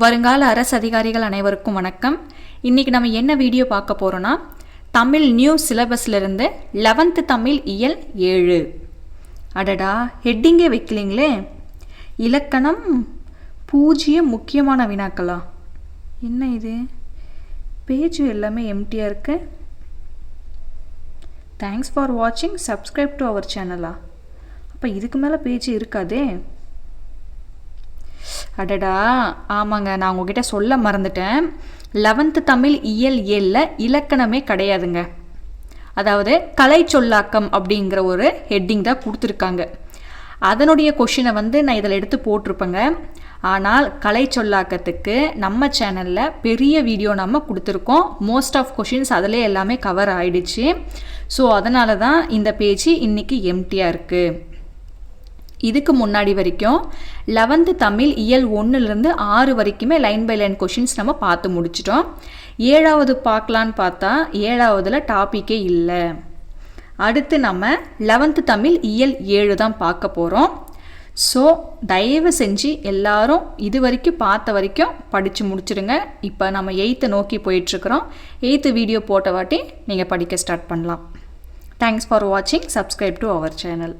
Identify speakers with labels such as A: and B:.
A: வருங்கால அரசு அதிகாரிகள் அனைவருக்கும் வணக்கம். இன்றைக்கி நம்ம என்ன வீடியோ பார்க்க போகிறோன்னா தமிழ் நியூ சிலபஸ்லேருந்து லெவன்த்து தமிழ் இயல் ஏழு. அடடா ஹெட்டிங்கே வைக்கலிங்களே. இலக்கணம் பூஜ்ஜியம் முக்கியமான வினாக்களா? என்ன இது? பேஜ் எல்லாமே எம்டியாக இருக்கு. தேங்க்ஸ் ஃபார் வாட்சிங் சப்ஸ்கிரைப் டு அவர் சேனலா அப்போ இதுக்கு மேலே பேஜ் இருக்காதே. அடடா. ஆமாங்க நான் உங்ககிட்ட சொல்ல மறந்துட்டேன். லெவன்த்து தமிழ் இயல் ஏழில் இலக்கணமே கிடையாதுங்க. அதாவது கலை சொல்லாக்கம் அப்படிங்கிற ஒரு ஹெட்டிங் தான் கொடுத்துருக்காங்க. அதனுடைய கொஷினை வந்து நான் இதில் எடுத்து போட்டிருப்பேங்க. ஆனால் கலை சொல்லாக்கத்துக்கு நம்ம சேனலில் பெரிய வீடியோ நம்ம கொடுத்துருக்கோம். மோஸ்ட் ஆஃப் கொஷின்ஸ் அதிலே எல்லாமே கவர் ஆயிடுச்சு. ஸோ அதனால தான் இந்த பேஜ் இன்றைக்கி எம்டியாக இருக்குது இதுக்கு முன்னாடி வரைக்கும் லெவன்த்து தமிழ் இயல் ஒன்றுலேருந்து ஆறு வரைக்குமே லைன் பை லைன் கொஷின்ஸ் நம்ம பார்த்து முடிச்சிட்டோம். ஏழாவது பார்க்கலான்னு பார்த்தா ஏழாவதில் டாப்பிக்கே இல்லை. அடுத்து நம்ம லெவன்த்து தமிழ் இயல் ஏழு தான் பார்க்க போகிறோம் ஸோ தயவு செஞ்சு எல்லாரும் இது வரைக்கும் பார்த்த வரைக்கும் படித்து முடிச்சிடுங்க இப்போ நம்ம எயித்தை நோக்கி போயிட்டுருக்குறோம். எயித்து வீடியோ போட்ட வாட்டி நீங்கள் படிக்க ஸ்டார்ட் பண்ணலாம். தேங்க்ஸ் ஃபார் வாட்சிங் சப்ஸ்கிரைப் டு அவர் சேனல்